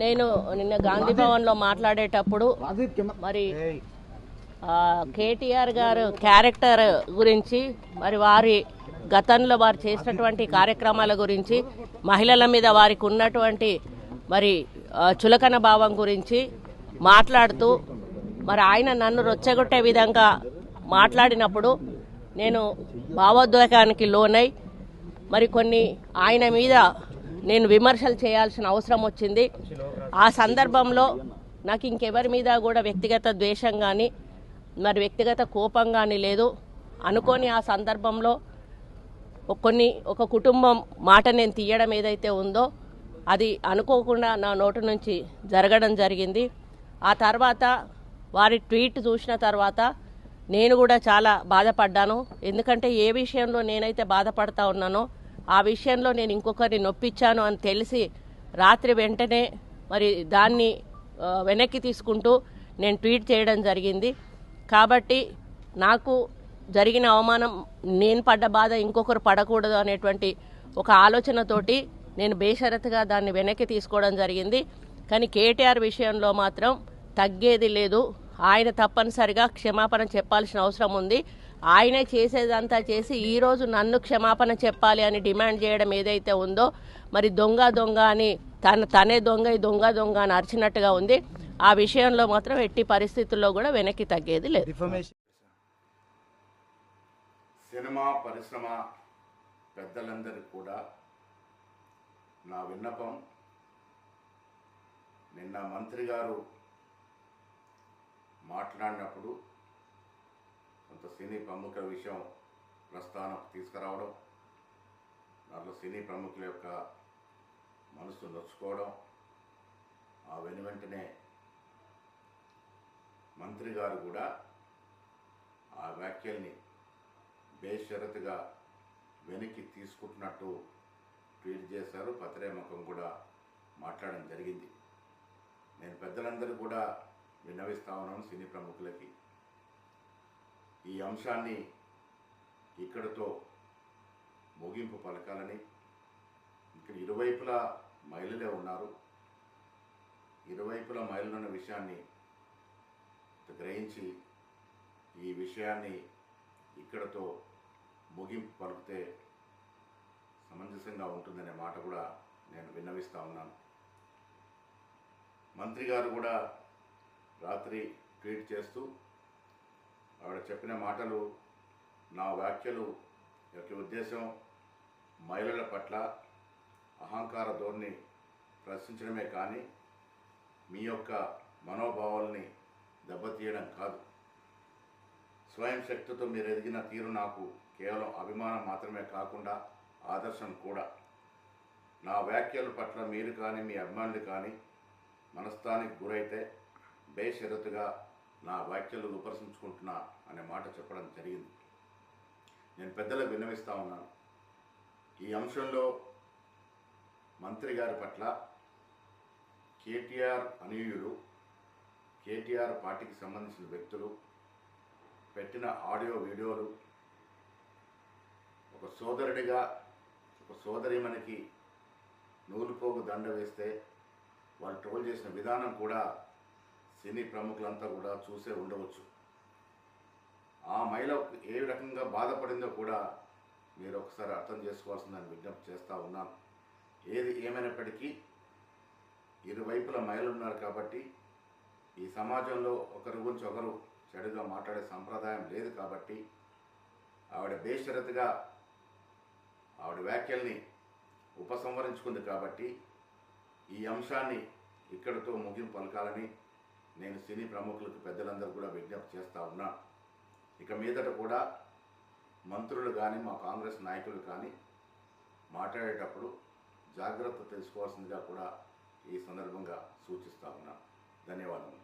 నేను నిన్న గాంధీ భవన్లో మాట్లాడేటప్పుడు మరి కేటీఆర్ గారు క్యారెక్టర్ గురించి మరి వారి గతంలో వారు చేసినటువంటి కార్యక్రమాల గురించి మహిళల మీద వారికి ఉన్నటువంటి మరి చులకన భావం గురించి మాట్లాడుతూ మరి ఆయన నన్ను రొచ్చగొట్టే విధంగా మాట్లాడినప్పుడు నేను భావోద్వేగానికి లోనై మరి కొన్ని ఆయన మీద నేను విమర్శలు చేయాల్సిన అవసరం వచ్చింది. ఆ సందర్భంలో నాకు ఇంకెవరి మీద కూడా వ్యక్తిగత ద్వేషం కానీ మరి వ్యక్తిగత కోపం కానీ లేదు. అనుకోని ఆ సందర్భంలో కొన్ని ఒక కుటుంబం మాట నేను తీయడం ఏదైతే ఉందో అది అనుకోకుండా నా నోటు నుంచి జరగడం జరిగింది. ఆ తర్వాత వారి ట్వీట్ చూసిన తర్వాత నేను కూడా చాలా బాధపడ్డాను. ఎందుకంటే ఏ విషయంలో నేనైతే బాధపడతా ఉన్నానో ఆ విషయంలో నేను ఇంకొకరిని నొప్పించాను అని తెలిసి రాత్రి వెంటనే మరి దాన్ని వెనక్కి తీసుకుంటూ నేను ట్వీట్ చేయడం జరిగింది. కాబట్టి నాకు జరిగిన అవమానం నేను పడ్డ బాధ ఇంకొకరు పడకూడదు అనేటువంటి ఒక ఆలోచనతోటి నేను బేషరతుగా దాన్ని వెనక్కి తీసుకోవడం జరిగింది. కానీ కేటీఆర్ విషయంలో మాత్రం తగ్గేది లేదు. ఆయన తప్పనిసరిగా క్షమాపణ చెప్పాల్సిన అవసరం ఉంది. ఆయనే చేసేదంతా చేసి ఈ రోజు నన్ను క్షమాపణ చెప్పాలి అని డిమాండ్ చేయడం ఏదైతే ఉందో మరి దొంగ దొంగ అని తన తనే దొంగ ఈ దొంగ దొంగ అని అరిచినట్టుగా ఉంది. ఆ విషయంలో మాత్రం ఎట్టి పరిస్థితుల్లో కూడా వెనక్కి తగ్గేది లేదు. సినిమా పరిశ్రమ పెద్దలందరికీ కూడా నా విన్నపం నిన్న మంత్రి గారు మాట్లాడినప్పుడు కొంత సినీ ప్రముఖుల విషయం ప్రస్థానం తీసుకురావడం దాంట్లో సినీ ప్రముఖుల యొక్క మనసు నొచ్చుకోవడం ఆ వెను వెంటనే మంత్రి గారు కూడా ఆ వ్యాఖ్యల్ని బేషరతుగా వెనక్కి తీసుకుంటున్నట్టు ట్వీట్ చేశారు. పత్రేముఖం కూడా మాట్లాడడం జరిగింది. నేను పెద్దలందరూ కూడా విన్నవిస్తా ఉన్నాను సినీ ప్రముఖులకి. ఈ అంశాన్ని ఇక్కడతో ముగింపు పలకాలని ఇక్కడ ఇరువైపులా మహిళలే ఉన్నారు. ఇరువైపులా మహిళలున్న విషయాన్ని గ్రహించి ఈ విషయాన్ని ఇక్కడతో ముగింపు పలికితే సమంజసంగా ఉంటుందనే మాట కూడా నేను విన్నవిస్తూ ఉన్నాను. మంత్రి గారు కూడా రాత్రి ట్వీట్ చేస్తూ ఆవిడ చెప్పిన మాటలు నా వ్యాఖ్యలు యొక్క ఉద్దేశం మహిళల పట్ల అహంకార ధోరణి ప్రశ్నించడమే కానీ మీ యొక్క మనోభావాల్ని దెబ్బతీయడం కాదు. స్వయం శక్తితో మీరు ఎదిగిన తీరు నాకు కేవలం అభిమానం మాత్రమే కాకుండా ఆదర్శం కూడా. నా వ్యాఖ్యల పట్ల మీరు కానీ మీ అభిమానులు కానీ మనస్థానికి గురైతే బేషరతుగా నా వ్యాఖ్యలు విమర్శించుకుంటున్నా అనే మాట చెప్పడం జరిగింది. నేను పెద్దలకు విన్నవిస్తా ఉన్నాను. ఈ అంశంలో మంత్రి గారి పట్ల కేటీఆర్ అనీయులు కేటీఆర్ పార్టీకి సంబంధించిన వ్యక్తులు పెట్టిన ఆడియో వీడియోలు ఒక సోదరుడిగా ఒక సోదరిమణికి నూలుపోగు దండ వేస్తే వాళ్ళు ట్రోల్ చేసిన విధానం కూడా సినీ ప్రముఖులంతా కూడా చూసే ఉండవచ్చు. ఆ మహిళ ఏ రకంగా బాధపడిందో కూడా మీరు ఒకసారి అర్థం చేసుకోవాల్సిందని విజ్ఞప్తి చేస్తూ ఉన్నాను. ఏది ఏమైనప్పటికీ ఇరువైపుల మహిళలు ఉన్నారు కాబట్టి ఈ సమాజంలో ఒకరి గురించి ఒకరు చెడుగా మాట్లాడే సంప్రదాయం లేదు కాబట్టి ఆవిడ బేషరతుగా ఆవిడ వ్యాఖ్యల్ని ఉపసంహరించుకుంది కాబట్టి ఈ అంశాన్ని ఇక్కడితో ముగింపు పలకాలని నేను సినీ ప్రముఖులకు పెద్దలందరూ కూడా విజ్ఞప్తి చేస్తూ ఉన్నా. ఇక మీదట కూడా మంత్రులు కానీ మా కాంగ్రెస్ నాయకులు కానీ మాట్లాడేటప్పుడు జాగ్రత్త తెలుసుకోవాల్సిందిగా కూడా ఈ సందర్భంగా సూచిస్తా ఉన్నాను ధన్యవాదములు.